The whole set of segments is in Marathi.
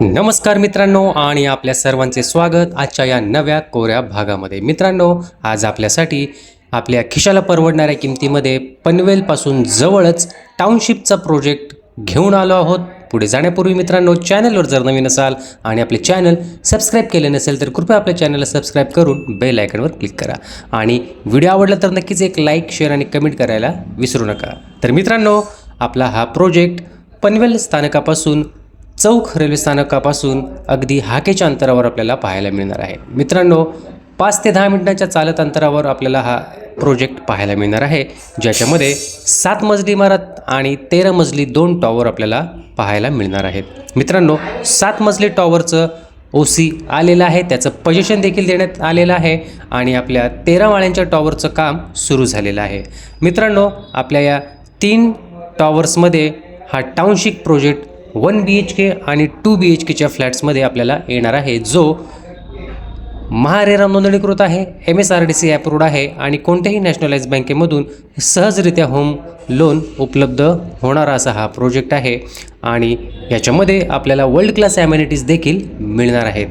नमस्कार मित्रांनो आणि आपल्या सर्वांचे स्वागत आजच्या या नव्या कोऱ्या भागामध्ये. मित्रांनो आज आपल्यासाठी आपल्या खिशाला परवडणाऱ्या किमतीमध्ये पनवेलपासून जवळच टाउनशिपचा प्रोजेक्ट घेऊन आलो आहोत. पुढे जाण्यापूर्वी मित्रांनो चॅनलवर जर नवीन असाल आणि आपले चॅनल सबस्क्राईब केले नसेल तर कृपया आपल्या चॅनलला सबस्क्राईब करून बेल आयकनवर क्लिक करा. आणि व्हिडिओ आवडला तर नक्कीच एक लाईक शेअर आणि कमेंट करायला विसरू नका. तर मित्रांनो आपला हा प्रोजेक्ट पनवेल स्थानकापासून चौक रेल्वे स्थानकापासून अगदी हाकेच्या अंतरावर आपल्याला पाहायला मिळणार आहे. मित्रांनो पाच ते दहा मिनिटांच्या चालत अंतरावर आपल्याला हा प्रोजेक्ट पाहायला मिळणार आहे ज्याच्यामध्ये सात मजली इमारत आणि तेरा मजली दोन टॉवर आपल्याला पाहायला मिळणार आहेत. मित्रांनो सात मजली टॉवरचं ओ सी आलेलं आहे त्याचं पजेशन देखील देण्यात आलेलं आहे आणि आपल्या तेरा माळ्यांच्या टॉवरचं काम सुरू झालेलं आहे. मित्रांनो आपल्या या तीन टॉवर्समध्ये हा township project one B H K आणि टू बी एच केच्या फ्लॅट्समध्ये आपल्याला येणार आहे जो महारेरा नोंदणीकृत आहे M S R D C approved आहे आणि कोणत्याही नॅशनलाइज बँकेमधून सहजरित्या होम लोन उपलब्ध होणारा असा हा प्रोजेक्ट आहे. आणि याच्यामध्ये आपल्याला वर्ल्ड क्लास ॲम्युनिटीज देखील मिळणार आहेत.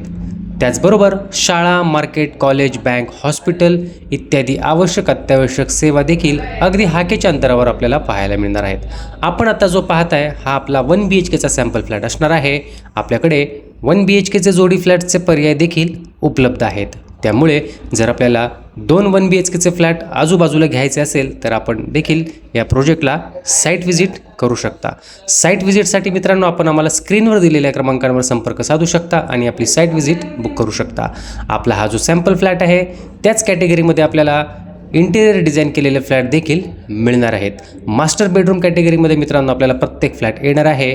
त्याचबरोबर शाळा मार्केट कॉलेज बँक हॉस्पिटल इत्यादी आवश्यक अत्यावश्यक सेवा देखील अगदी हाकेच्या अंतरावर आपल्याला पाहायला मिळणार आहेत. आपण आता जो पाहत आहे हा आपला वन बी एच केचा सॅम्पल फ्लॅट असणार आहे. आपल्याकडे वन बी एच केचे जोडी फ्लॅटचे पर्याय देखील उपलब्ध आहेत. त्यामुळे जर आपल्याला दोन वन बी एच केचे फ्लॅट आजूबाजूला घ्यायचे असेल तर आपण देखील या प्रोजेक्टला साईट व्हिजिट करू शकता. साईट व्हिजिटसाठी मित्रांनो आपण आम्हाला स्क्रीनवर दिलेल्या क्रमांकांवर संपर्क साधू शकता आणि आपली साईट व्हिजिट बुक करू शकता. आपला हा जो सॅम्पल फ्लॅट आहे त्याच कॅटेगरीमध्ये आपल्याला इंटिरियर डिझाईन केलेले फ्लॅट देखील मिळणार आहेत. मास्टर बेडरूम कॅटेगरीमध्ये मित्रांनो आपल्याला प्रत्येक फ्लॅट येणार आहे.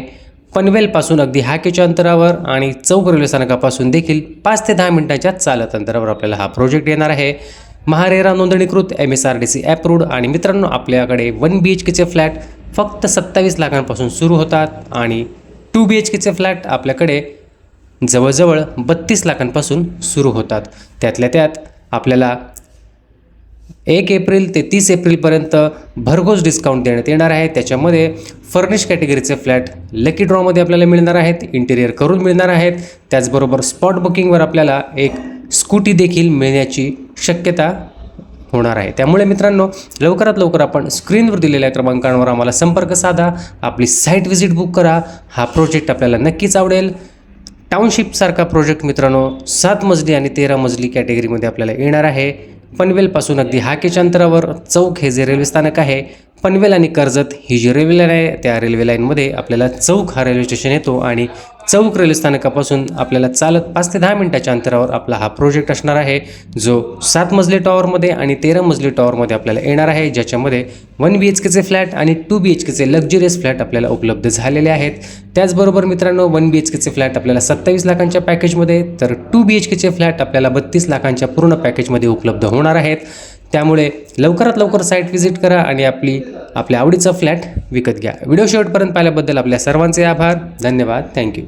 पनवेलपासून अगदी हाकेच्या अंतरावर आणि चौक रेल्वे स्थानकापासून देखील पाच ते दहा मिनिटांच्या चालत अंतरावर आपल्याला हा प्रोजेक्ट येणार आहे. महारेरा नोंदणीकृत M S R D C approved आणि मित्रांनो आपल्याकडे वन बी एच केचे फ्लॅट फक्त सत्तावीस लाखांपासून सुरू होतात आणि टू बी एच केचे फ्लॅट आपल्याकडे जवळजवळ बत्तीस लाखांपासून सुरू होतात. त्यातल्या त्यात आपल्याला एक एप्रिल ते तीस एप्रिलपर्यंत भरघोस डिस्काउंट देण्यात येणार आहे. त्याच्यामध्ये फर्निश कॅटेगरीचे फ्लॅट लकी ड्रॉमध्ये आपल्याला मिळणार आहेत. इंटिरियर करून मिळणार आहेत. त्याचबरोबर स्पॉट बुकिंगवर आपल्याला एक स्कूटी देखील मिळण्याची शक्यता होणार आहे. त्यामुळे मित्रांनो लवकरात लवकर आपण स्क्रीनवर दिलेल्या क्रमांकांवर आम्हाला संपर्क साधा. आपली साईट व्हिजिट बुक करा. हा प्रोजेक्ट आपल्याला नक्कीच आवडेल. टाउनशिपसारखा प्रोजेक्ट मित्रांनो सात मजली आणि तेरा मजली कॅटेगरीमध्ये आपल्याला येणार आहे. पनवेलपासून अगदी हाकेच्या अंतरावर चौक हे जे रेल्वे स्थानक आहे पनवेल आणि कर्जत ही जी रेल्वे लाईन आहे त्या रेल्वे लाईनमध्ये आपल्याला चौक हा रेल्वे स्टेशन येतो आणि चौक रेल्वे स्थानकापासून आपल्याला चालत पाच ते दहा मिनिटाच्या अंतरावर आपला हा प्रोजेक्ट असणार आहे जो सात मजली टॉवरमध्ये आणि तेरा मजली टॉवरमध्ये आपल्याला येणार आहे ज्याच्यामध्ये वन बी एच केचे फ्लॅट आणि टू बी एच केचे लक्झुरियस फ्लॅट आपल्याला उपलब्ध झालेले आहेत. त्याचबरोबर मित्रांनो वन बी एच केचे फ्लॅट आपल्याला सत्तावीस लाखांच्या पॅकेजमध्ये तर टू बी एच केचे फ्लॅट आपल्याला बत्तीस लाखांच्या पूर्ण पॅकेजमध्ये उपलब्ध होणार आहेत. त्यामुळे लवकरात लवकर साईट व्हिजिट करा आणि आपली आपल्या आवडीचा फ्लॅट विकत घ्या. व्हिडिओ शेवटपर्यंत पाहिल्याबद्दल आपल्या सर्वांचे आभार. धन्यवाद. थँक्यू